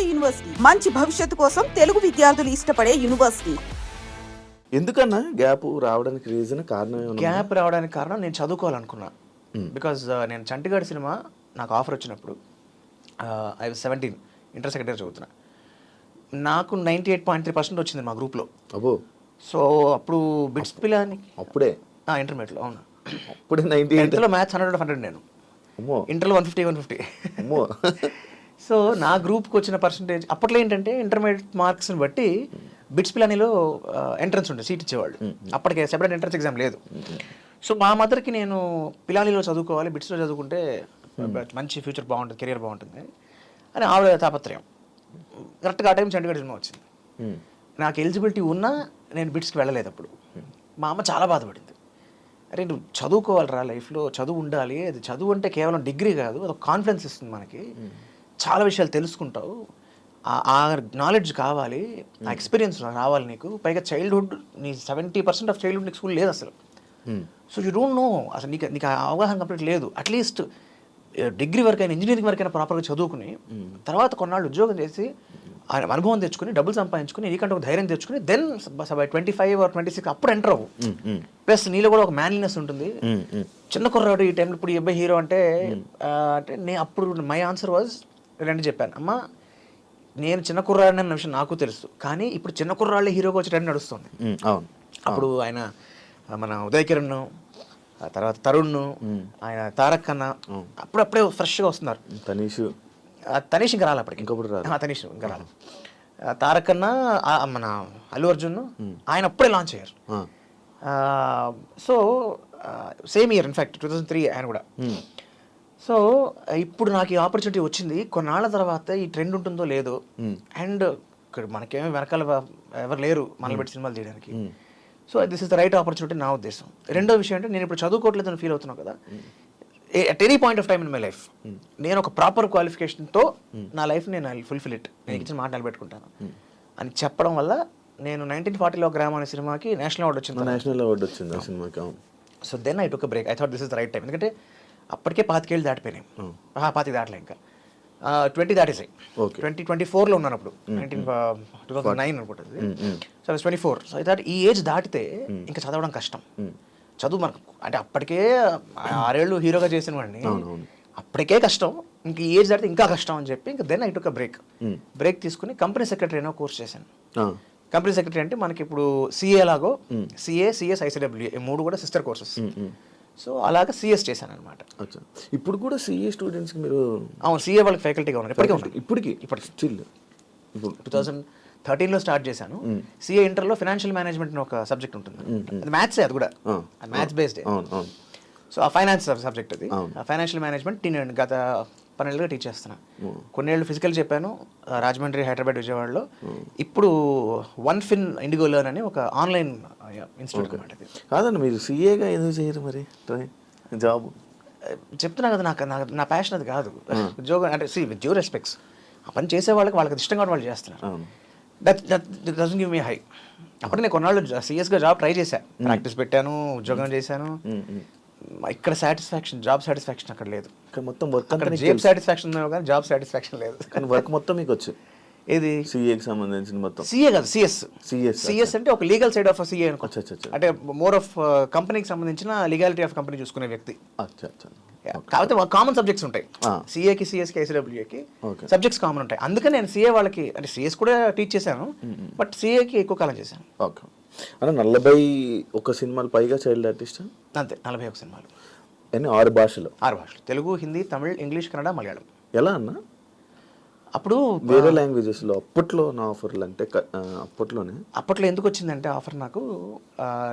నాడు యూనివర్సిటీ. మంచి భవిష్యత్తు కోసం తెలుగు విద్యార్థులు ఇష్టపడే యూనివర్సిటీ. ఎందుకన్నా గ్యాప్ రావడానికి రీజన్ కారణం గ్యాప్ రావడానికి కారణం నేను చదువుకోవాలనుకున్నా. బికాజ్ నేను చంటిగాడి సినిమా నాకు ఆఫర్ వచ్చినప్పుడు ఐ సెవెంటీన్ ఇంటర్ సెకండరీ చదువుతున్నా. నాకు ninety eight point three percent వచ్చింది మా గ్రూప్లో. అబ్బో. సో అప్పుడు బిట్స్ పిల్లని అప్పుడే? ఇంటర్మీడియట్లో అవును. అప్పుడే నైన్టీ ఎయిట్. టెన్త్లో మ్యాథ్స్ హండ్రెడ్ హండ్రెడ్ నేను. అమ్మో. ఇంటర్లో వన్ ఫిఫ్టీ వన్ ఫిఫ్టీ అమ్మో. సో నా గ్రూప్కి వచ్చిన పర్సంటేజ్ అప్పట్లో ఏంటంటే ఇంటర్మీడియట్ మార్క్స్ని బట్టి బిట్స్ పిలానీలో ఎంట్రన్స్ ఉంటుంది సీట్ ఇచ్చేవాళ్ళు. అప్పటికే సెపరేట్ ఎంట్రన్స్ ఎగ్జామ్ లేదు. సో మా మదర్కి నేను పిలానీలో చదువుకోవాలి బిట్స్లో చదువుకుంటే మంచి ఫ్యూచర్ బాగుంటుంది కెరియర్ బాగుంటుంది అని ఆవిడ తాపత్రయం. కరెక్ట్గా ఆ టైం చండీగఢ్ సినిమా వచ్చింది. నాకు ఎలిజిబిలిటీ ఉన్నా నేను బిట్స్కి వెళ్ళలేదు అప్పుడు. మా అమ్మ చాలా బాధపడింది. అరే నువ్వు చదువుకోవాలిరా లైఫ్లో చదువు ఉండాలి. అది చదువు అంటే కేవలం డిగ్రీ కాదు అది కాన్ఫిడెన్స్ ఇస్తుంది మనకి. చాలా విషయాలు తెలుసుకుంటావు. ఆ- నాలెడ్జ్ కావాలి ఆ ఎక్స్పీరియన్స్ రావాలి నీకు. పైగా చైల్డ్హుడ్ నీ సెవెంటీ పర్సెంట్ ఆఫ్ చైల్డ్హుడ్ నీకు స్కూల్ లేదు అసలు. సో యూ డోంట్ నో అసలు నీకు నీకు ఆ అవగాహన కంప్లీట్ లేదు. అట్లీస్ట్ డిగ్రీ వరకు అయినా ఇంజనీరింగ్ వరకు అయినా ప్రాపర్గా చదువుకుని తర్వాత కొన్నాళ్ళు ఉద్యోగం చేసి అనుభవం తెచ్చుకుని డబ్బులు సంపాదించుకుని నీకంటే ఒక ధైర్యం తెచ్చుకుని then by twenty five or twenty six అప్పుడు ఎంటర్ అవ్వు. ప్లస్ నీలో కూడా ఒక మ్యాన్లీనెస్ ఉంటుంది. చిన్న కుర్రాడు ఈ టైంలో ఇప్పుడు ఈ అబ్బాయి హీరో అంటే అంటే నేను అప్పుడు మై ఆన్సర్ వాజ్ రెండు చెప్పాను. అమ్మ నేను చిన్న కుర్రాడిని అన్న విషయం నాకు తెలుసు. కానీ ఇప్పుడు చిన్న కుర్రాళ్ళే హీరోగా వచ్చే టైం నడుస్తుంది అవును. అప్పుడు ఆయన మన ఉదయ్ కిరణ్ ఆ తర్వాత తరుణ్ ఆయన తారక్ అన్న అప్పుడప్పుడే ఫ్రెష్గా వస్తున్నారు. తనీష్. తనీష్ ఇంకా రాలి అప్పటికి. రాలే. ఆ, తనీష్ ఇంకా రాలి. తారక్ అన్న మన అల్లు అర్జున్ ఆయన అప్పుడే లాంచ్ అయ్యారు. So same year in fact two thousand three ఆయన కూడా. సో ఇప్పుడు నాకు ఈ ఆపర్చునిటీ వచ్చింది. కొన్నాళ్ళ తర్వాత ఈ ట్రెండ్ ఉంటుందో లేదో. అండ్ ఇక్కడ మనకేమీ వెనకాల ఎవరు లేరు మనల్ని పెట్టి సినిమాలు చేయడానికి so this is the right opportunity నా ఉద్దేశం. రెండో విషయం అంటే నేను ఇప్పుడు చదువుకోవట్లేదని ఫీల్ అవుతున్నాను కదా. At any point of time in my life నేను ఒక ప్రాపర్ క్వాలిఫికేషన్తో నా లైఫ్ నేను ఫుల్ఫిల్ ఇట్ నేను ఇచ్చిన మాట నిలబెట్టుకుంటాను. అని చెప్పడం వల్ల నేను నైన్టీన్ ఫార్టీలో గ్రామ్ అనే సినిమాకి నేషనల్ అవార్డు వచ్చింది. నేషనల్ అవార్డు వచ్చింది సినిమాకి so then I took break I thought this is the right time ఎందుకంటే అప్పటికే పాతికేళ్ళు దాటిపోయినాయి. పాతికి దాటలే ఇంకా. ట్వంటీ దాటేసాయి. ట్వంటీ ట్వంటీ ఫోర్లో ఉన్నాను అప్పుడు. నైన్టీన్ టూ థౌసండ్ నైన్ అనుకుంటుంది. So twenty four. So thought ఈ ఏజ్ దాటితే ఇంకా చదవడం కష్టం. చదువు మనకు అంటే అప్పటికే ఆరేళ్ళు హీరోగా చేసిన వాడిని అప్పటికే కష్టం. ఇంక ఈ ఏజ్ దాటితే ఇంకా కష్టం అని చెప్పి ఇంకా then I took break. Break తీసుకుని కంపెనీ సెక్రటరీ అనో కోర్స్ చేశాను. కంపెనీ సెక్రటరీ అంటే మనకి ఇప్పుడు సిఏ లాగో సిఏ సిఎస్ ఐసీడబ్ల్యూ ఈ మూడు కూడా సిస్టర్ కోర్సెస్. సో అలాగా సిఎస్ చేశాను అనమాట ఇప్పుడు కూడా సిఏ స్టూడెంట్స్కి మీరు అవును సిఏ వాళ్ళకి ఫ్యాకల్టీగా ఉన్నారు ఇప్పటికే ఉన్నారు. ఇప్పటికి? ఇప్పటికి. స్టిల్ ఇప్పుడు టూ థౌసండ్ థర్టీన్లో స్టార్ట్ చేశాను. సిఏ ఇంటర్లో ఫైనాన్షియల్ మేనేజ్మెంట్ ఒక సబ్జెక్ట్ ఉంటుంది. అది మ్యాథ్స్ అది కూడా. మ్యాథ్స్ బేస్డ్ సో ఆ ఫైనాన్స్ సబ్జెక్ట్ అది. ఫైనాన్షియల్ మేనేజ్మెంట్ నేను గత పన్నెండుగా టీచ్ చేస్తున్నా. కొన్నేళ్ళు ఫిజికల్ చెప్పాను రాజమండ్రి హైదరాబాద్ విజయవాడలో. ఇప్పుడు వన్ ఫిన్ ఇండిగో లర్న్ అని ఒక ఆన్లైన్ ఇన్స్టిట్యూట్ అనమాట కాదండి మీరు సిఏగా ఎందుకు చేయరు మరి? జాబ్ చెప్తున్నా కదా నాకు నా ప్యాషన్ అది కాదు. ఉద్యోగం అంటే సి విత్ డ్యూ రెస్పెక్ట్స్ ఆ పని చేసే వాళ్ళకి వాళ్ళకి అది ఇష్టం కాబట్టి వాళ్ళు చేస్తున్నారు. That that dozen give me high అప్పుడు నేను కొన్నాళ్ళు సీరియస్గా జాబ్ ట్రై చేశాను ప్రాక్టీస్ పెట్టాను ఉద్యోగం చేశాను. ఇక్కడ సాటిస్ఫాక్షన్ జాబ్ సాటిస్ఫాక్షన్ అక్కడ లేదు. కానీ మొత్తం వర్క్ అక్కడ జాబ్ సాటిస్ఫాక్షన్ కానీ జాబ్ సాటిస్ఫాక్షన్ లేదు. కానీ వర్క్ మొత్తం మీకు వచ్చు. ఏది? సిఏకి సంబంధించిన మొత్తం. సిఏ కాదు సిఎస్ CS, సిఎస్ అంటే ఒక లీగల్ సైడ్ ఆఫ్ సిఏ అనుకో. అచ్చా, అచ్చా, అచ్చా. అంటే మోర్ ఆఫ్ కంపెనీకి సంబంధించిన లీగాలిటీ ఆఫ్ కంపెనీ చూసుకునే వ్యక్తి. కాకపోతే కామన్ సబ్జెక్ట్స్ ఉంటాయి. సిఏకి సిఎస్కి ఐసీడబ్ల్యూకి Okay. సబ్జెక్ట్స్ కామన్ ఉంటాయి. అందుకని నేను సిఏ వాళ్ళకి అంటే సిఎస్ కూడా టీచ్ చేశాను బట్ సిఏకి ఎక్కువ కాలం చేశాను. ఓకే అంటే నలభై ఒక సినిమాలు పైగా చైల్డ్ ఆర్టిస్ట్? అంతే నలభై ఒక సినిమాలు. అన్ని ఆరు భాషలు. ఆరు భాషలు. తెలుగు హిందీ తమిళ్ ఇంగ్లీష్ కన్నడ మలయాళం. ఎలా అన్న? అప్పుడు వేరే లాంగ్వేజెస్లో అప్పట్లో నా ఆఫర్లు అంటే అప్పట్లోనే? అప్పట్లో ఎందుకు వచ్చిందంటే ఆఫర్ నాకు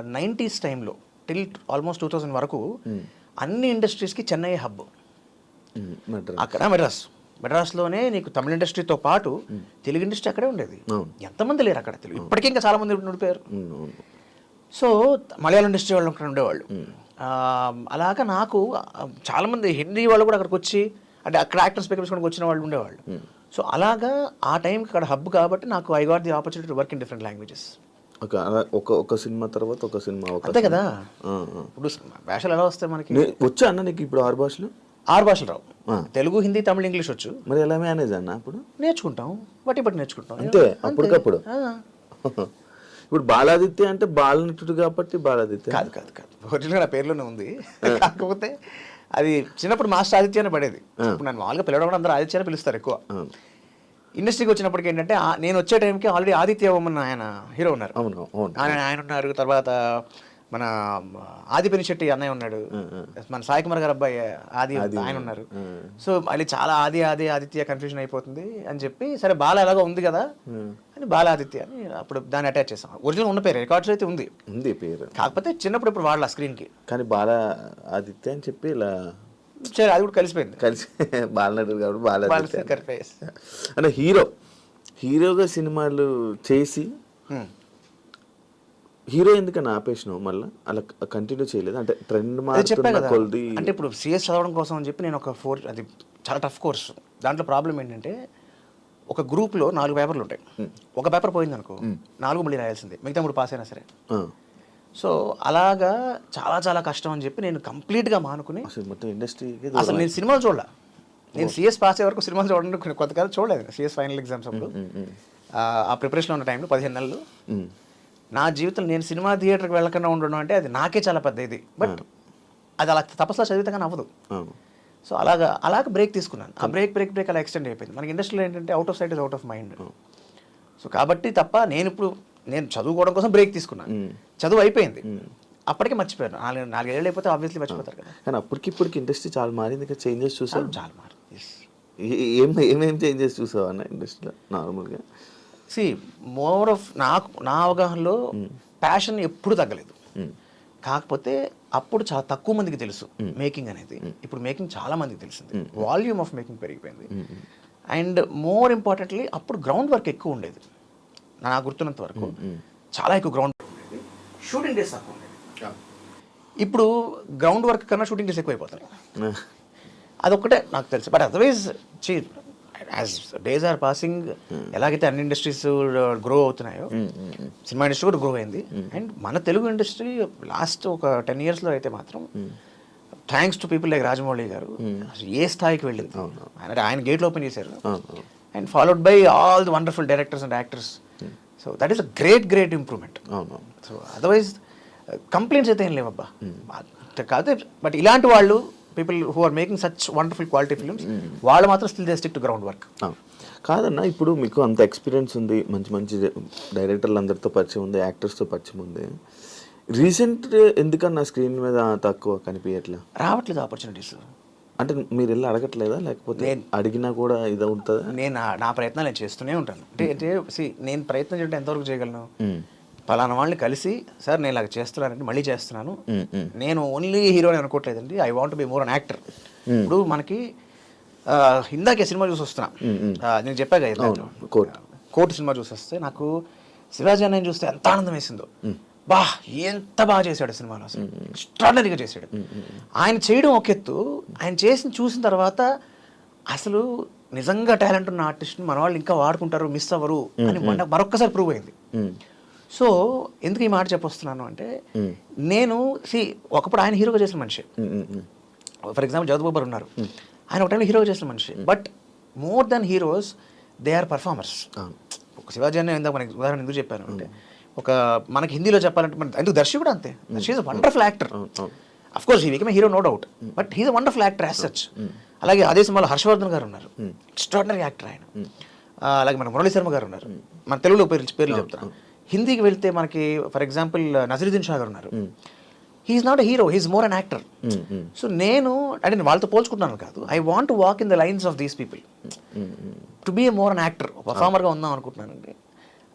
నైంటీస్ టైంలో టిల్ ఆల్మోస్ట్ టూ థౌజండ్ వరకు అన్ని ఇండస్ట్రీస్కి చెన్నై హబ్. అక్కడ మెడ్రాస్ మెడ్రాస్లోనే నీకు తమిళ ఇండస్ట్రీతో పాటు తెలుగు ఇండస్ట్రీ అక్కడే ఉండేది. ఎంతమంది లేరు అక్కడ తెలుగు? ఇప్పటికీ ఇంకా చాలా మంది ఉండిపోయారు. సో మలయాళం ఇండస్ట్రీ వాళ్ళు అక్కడ ఉండేవాళ్ళు. అలాగా నాకు ఆ, చాలా మంది హిందీ వాళ్ళు కూడా అక్కడికి వచ్చి అంటే అక్కడ యాక్టర్స్ కూడా వచ్చిన వాళ్ళు ఉండేవాళ్ళు. సో అలాగా ఆ టైంకి అక్కడ హబ్ కాబట్టి నాకు I got the opportunity work in different languages ఒక ఒక ఒక సినిమా తర్వాత ఒక సినిమా అంతే కదా. ఇప్పుడు వేషాలు ఎలా వస్తాయి మనకి? వచ్చా అన్న నీకు ఇప్పుడు ఆరు భాషలు? ఆరు భాషలు రావు. తెలుగు హిందీ తమిళ ఇంగ్లీష్ వచ్చు. మరి ఎలా మేనేజ్ అన్న అప్పుడు? నేర్చుకుంటాం. బట్టి బట్టి నేర్చుకుంటాం. అంతే, అప్పటికప్పుడు? ఇప్పుడు బాలాదిత్య అంటే బాలనటుడు కాబట్టి బాలాదిత్య. కాదు కాదు కాదు. ఒరిజినల్ నా పేరులోనే ఉంది. కాకపోతే అది చిన్నప్పుడు మాస్టర్ ఆదిత్య అని పడేది. ఇప్పుడు నన్ను మామూలుగా పిలవడం కూడా అందరూ ఆదిత్య అని పిలుస్తారు ఎక్కువ. ఇండస్ట్రీకి వచ్చినప్పటికి ఏంటంటే నేను వచ్చే టైంకి ఆల్రెడీ ఆదిత్య ఓమన్ ఆయన హీరో ఉన్నారు. అవును అవును. ఆయన ఆయన ఉన్నారు. తర్వాత మన ఆదిపని శెట్టి అన్నయ్య ఉన్నాడు. మన సాయి కుమార్ గారు అబ్బాయి ఆది ఆయన ఉన్నారు. సో మళ్ళీ చాలా ఆది ఆది ఆదిత్య కన్ఫ్యూజన్ అయిపోతుంది అని చెప్పి సరే బాల ఎలాగో ఉంది కదా అని బాల ఆదిత్య అని అప్పుడు దాన్ని అటాచ్ చేసాం. ఒరిజినల్ ఉన్న పేరు రికార్డ్స్ అయితే ఉంది. ఉంది పేరు. కాకపోతే చిన్నప్పుడు ఇప్పుడు వాడాల స్క్రీన్కి కానీ బాల ఆదిత్య అని చెప్పి ఇలా సరే అది కూడా కలిసిపోయింది. కలిసి బాలనటుడు కాబట్టి ఫేస్ అంటే హీరో హీరోగా సినిమాలు చేసి హీరో ఎందుకని ఆపేసినావు మళ్ళీ? అలా కంటిన్యూ చేయలేదు? అంటే ట్రెండ్ అది చెప్పా మారుతున్న కదా. కొలది అంటే ఇప్పుడు సిఎస్ చదవడం కోసం అని చెప్పి నేను ఒక ఫోర్ అది చాలా టఫ్ కోర్స్ దాంట్లో ప్రాబ్లం ఏంటంటే ఒక గ్రూప్లో నాలుగు పేపర్లు ఉంటాయి. ఒక పేపర్ పోయింది అనుకో నాలుగు మళ్ళీ రాయాల్సిందే. మిగతా మూడు పాస్ అయినా సరే. సో అలాగా చాలా చాలా కష్టం అని చెప్పి నేను కంప్లీట్గా మానుకుని అసలు మొత్తం ఇండస్ట్రీకి అసలు నేను సినిమాలు చూడలే. నేను సిఎస్ పాస్ అయ్యే వరకు సినిమాలు చూడండి కొన్ని కొంతకాలం చూడలేదు సిఎస్ ఫైనల్ ఎగ్జామ్స్ అప్పుడు. ఆ, ఆ ప్రిపరేషన్ ఉన్న టైంలో పదిహేను నెలలు. నా జీవితంలో నేను సినిమా థియేటర్కి వెళ్ళకుండా ఉండడం అంటే అది నాకే చాలా పెద్ద ఇది. బట్ అది అలా తపస్సులో చదివితే కానీ అవ్వదు సో అలాగా అలాగ బ్రేక్ తీసుకున్నాను. ఆ బ్రేక్ బ్రేక్ బ్రేక్ అలా ఎక్స్టెండ్ అయిపోయింది. మనకి ఇండస్ట్రీలో ఏంటంటే out of sight is out of mind so కాబట్టి తప్ప నేను ఇప్పుడు నేను చదువుకోవడం కోసం బ్రేక్ తీసుకున్నాను. చదువు అయిపోయింది. అప్పటికే మర్చిపోయాను. నాలుగు నాలుగేళ్ళు అయిపోతే ఆబ్వియస్లీ మర్చిపోతారు కదా. కానీ అప్పటికి ఇప్పటికి ఇండస్ట్రీ చాలా మారింది ఇంకా చేంజెస్ చూసావు? చాలా మారు ఏ- ఏం ఏమేం చేంజెస్ చూసావు అన్న ఇండస్ట్రీలో నార్మల్గా సి మోర్ ఆఫ్ నాకు నా అవగాహనలో ప్యాషన్ ఎప్పుడు తగ్గలేదు. కాకపోతే అప్పుడు చాలా తక్కువ మందికి తెలుసు మేకింగ్ అనేది. ఇప్పుడు మేకింగ్ చాలా మందికి తెలిసింది. వాల్యూమ్ ఆఫ్ మేకింగ్ పెరిగిపోయింది. అండ్ మోర్ ఇంపార్టెంట్లీ అప్పుడు గ్రౌండ్ వర్క్ ఎక్కువ ఉండేది. నాకు గుర్తున్నంత వరకు చాలా ఎక్కువ గ్రౌండ్ వర్క్ ఉండేది. షూటింగ్ డేస్ తక్కువ ఉండేది. ఇప్పుడు గ్రౌండ్ వర్క్ కన్నా షూటింగ్ డేస్ ఎక్కువ అయిపోతాయి అదొక్కటే నాకు తెలుసు. బట్ అదర్వైజ్ చీ యాజ్ డేస్ ఆర్ పాసింగ్ ఎలాగైతే అన్ని ఇండస్ట్రీస్ గ్రో అవుతున్నాయో సినిమా ఇండస్ట్రీ కూడా గ్రో అయింది. అండ్ మన తెలుగు ఇండస్ట్రీ లాస్ట్ ఒక టెన్ ఇయర్స్లో అయితే మాత్రం thanks to people like Rajamouli garu ఏ స్థాయికి వెళ్ళింది? ఆయన ఆయన గేట్లు ఓపెన్ చేశారు. And followed by all the wonderful directors and actors so that is a great great improvement so otherwise complaints అయితే ఏం లేవబ్బా. కాదు బట్ ఇలాంటి వాళ్ళు people who are making such wonderful quality films వాళ్ళు మాత్రం still they stick to ground work. కాదన్న ఇప్పుడు మీకు అంత ఎక్స్పీరియన్స్ ఉంది మంచి మంచి డైరెక్టర్లు అందరితో పరిచయం ఉంది యాక్టర్స్తో పరిచయం ఉంది. రీసెంట్ ఎందుకన్నా స్క్రీన్ మీద తక్కువ కనిపించట్లే రావట్లేదు ఆపర్చునిటీస్ అంటే మీరు వెళ్ళి అడగట్లేదా? లేకపోతే అడిగినా కూడా ఇది ఉంటుందా? నేను నా- ప్రయత్నాలు నేను చేస్తూనే ఉంటాను. అంటే అంటే నేను ప్రయత్నం చేయడం ఎంతవరకు చేయగలను? పలానా వాళ్ళని కలిసి సార్ నేను ఇలా చేస్తున్నానంటే మళ్ళీ చేస్తున్నాను. నేను ఓన్లీ హీరోని అనుకోవట్లేదండి. I want be more an actor ఇప్పుడు మనకి ఇందాకే సినిమా చూసి వస్తున్నా. నేను అవును, కోర్ట్. సినిమా చూసి వస్తే నాకు శివాజీ అన్నయ్య చూస్తే ఎంత ఆనందం వేసిందో. బా ఎంత బాగా చేశాడు సినిమాలో అసలు. ఎక్స్ట్రాడనరీగా చేశాడు. ఆయన చేయడం ఒక ఎత్తు. ఆయన చేసి చూసిన తర్వాత అసలు నిజంగా టాలెంట్ ఉన్న ఆర్టిస్ట్ని మన వాళ్ళు ఇంకా వాడుకుంటారు మిస్ అవ్వరు అని మరొక్కసారి ప్రూవ్ అయింది. సో ఎందుకు ఈ మాట చెప్పొస్తున్నాను అంటే నేను సి ఒకప్పుడు ఆయన హీరోగా చేసిన మనిషి. ఫర్ ఎగ్జాంపుల్ జగత్ బాబర్ ఉన్నారు. ఆయన ఒక టైంలో హీరోగా చేసిన మనిషి. But more than heroes they are performers ఒక శివాజీ అనే ఇందాక మనకి ఉదాహరణ ఎందుకు చెప్పాను అంటే ఒక మనకి హిందీలో చెప్పాలంటే మన ఎందుకు దర్శి కూడా అంతే. Darshi is wonderful actor of course ఈ weak hero no doubt but he's wonderful actor as such అలాగే అదే సినిమాలో హర్షవర్ధన్ గారు ఉన్నారు. ఎక్స్ట్రాడినరీ యాక్టర్ ఆయన. అలాగే మన మురళీ శర్మ గారు ఉన్నారు. మన తెలుగులో పేర్లు పేర్లు చెప్తాను. హిందీకి వెళ్తే మనకి ఫర్ ఎగ్జాంపుల్ నజరుద్దీన్ షా గారు ఉన్నారు. He is not hero he's more an actor so నేను అంటే నేను వాళ్ళతో పోల్చుకుంటున్నాను కాదు. I want walk in the lines of these people to be more an actor పర్ఫార్మర్గా ఉందాం అనుకుంటున్నానండి.